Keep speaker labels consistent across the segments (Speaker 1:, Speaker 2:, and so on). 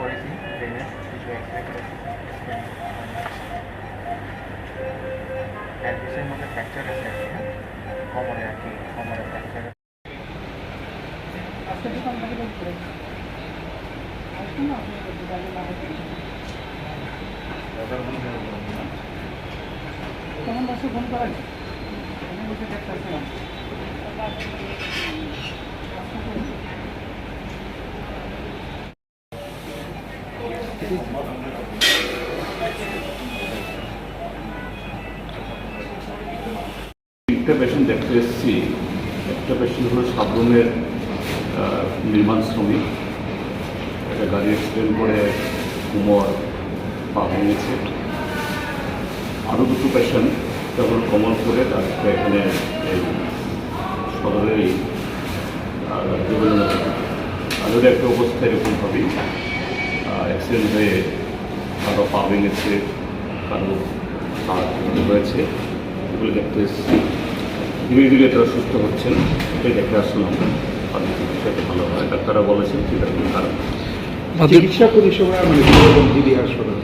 Speaker 1: করেছি ব্রেনের কিছু এক্সরে করেছি অ্যাড্রেসের মধ্যে ফ্র্যাকচার আছে আর কি কমরে আর কি কমরে ফ্র্যাকচার
Speaker 2: আজকে দোকান থেকে বের করে আসুন না আপনি দোকানে না তখন বসে ফোন করেন।
Speaker 3: তিনটা পেশেন্ট দেখতে এসেছি। একটা পেশেন্ট হলো সাবরুমের নির্মাণ শ্রমিক। একটা গাড়ি অ্যাক্সিডেন্ট করে কুমোর পা ভেঙেছে আরও দুটো পেশেন্ট যেমন কমলপুরে একটা এখানে এই সদরেরই দেবেন্দ্রনগর তাদের একটা অবস্থা এরকমভাবেই অ্যাক্সিডেন্ট হয়ে কারও পা ভেঙেছে কারও হাত হয়েছে এগুলো দেখতে এসেছি। ধীরে ধীরে তারা সুস্থ হচ্ছেন এটাই দেখে আসলাম। তাদের চিকিৎসাটা ভালো হয়। ডাক্তাররা বলেছেন ঠিক আছে কারণ
Speaker 4: চিকিৎসা পরিষেবা মানে দিদি হাসপাতাল।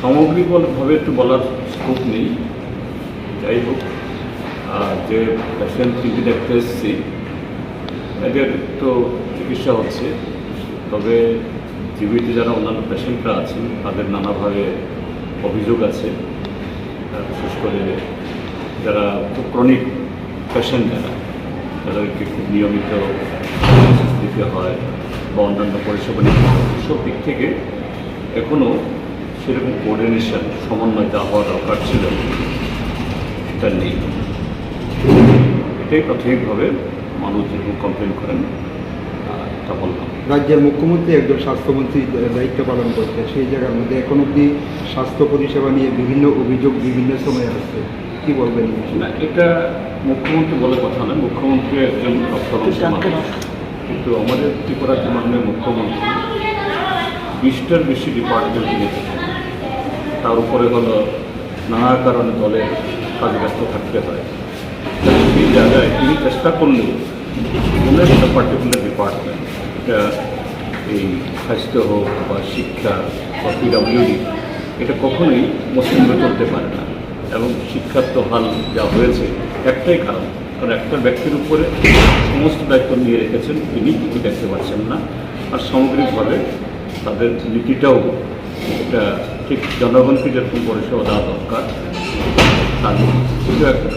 Speaker 3: সামগ্রিকভাবে একটু বলার স্কোপ নেই। যাই হোক যে পেশেন্ট তিনটি দেখতে এসেছি, এদের তো চিকিৎসা হচ্ছে। তবে জীবিত যারা অন্যান্য পেশেন্টরা আছেন, তাদের নানাভাবে অভিযোগ আছে। বিশেষ করে যারা খুব ক্রনিক পেশেন্ট যারা, তাদেরকে খুব নিয়মিত দিতে হয় বা অন্যান্য পরিষেবা নিতে হয়। সব দিক থেকে এখনও সেরকম কোঅর্ডিনেশন সমন্বয় যা হওয়া দরকার ছিল সেটা নেই। এটাই প্রাথমিকভাবে মানুষ যেরকম কমপ্লেন করেন আহ, তা বললাম।
Speaker 4: রাজ্যের মুখ্যমন্ত্রী একজন স্বাস্থ্যমন্ত্রী দায়িত্ব পালন করছে সেই জায়গার মধ্যে এখন অব্দি স্বাস্থ্য পরিষেবা নিয়ে বিভিন্ন অভিযোগ বিভিন্ন সময়ে আসছে। কি বলবেন
Speaker 3: না এটা মুখ্যমন্ত্রী বলে কথা নয় মুখ্যমন্ত্রী একজন কিন্তু আমাদের ত্রিপুরা মাননীয় মুখ্যমন্ত্রী বিশটার বেশি ডিপার্টমেন্ট নিয়ে থাকেন তার উপরে হলো নানা কারণে দলের কাজে ব্যস্ত থাকতে হয়। সেই জায়গায় তিনি চেষ্টা করলেও কোনো একটা পার্টিকুলার ডিপার্টমেন্ট এটা এই স্বাস্থ্য হোক বা শিক্ষা বা পিডাব্লিউডি এটা কখনোই মসৃণভাবে চলতে পারে না। এবং শিক্ষার তো হাল যা হয়েছে, একটাই কারণ কারণ একটা ব্যক্তির উপরে সমস্ত দায়িত্ব নিয়ে রেখেছেন তিনি কিছু দেখতে পাচ্ছেন না। আর সামগ্রিকভাবে তাদের নীতিটাও এটা ঠিক জনগণকে যেরকম পরিষেবা দেওয়া দরকার। তার কিছু একটা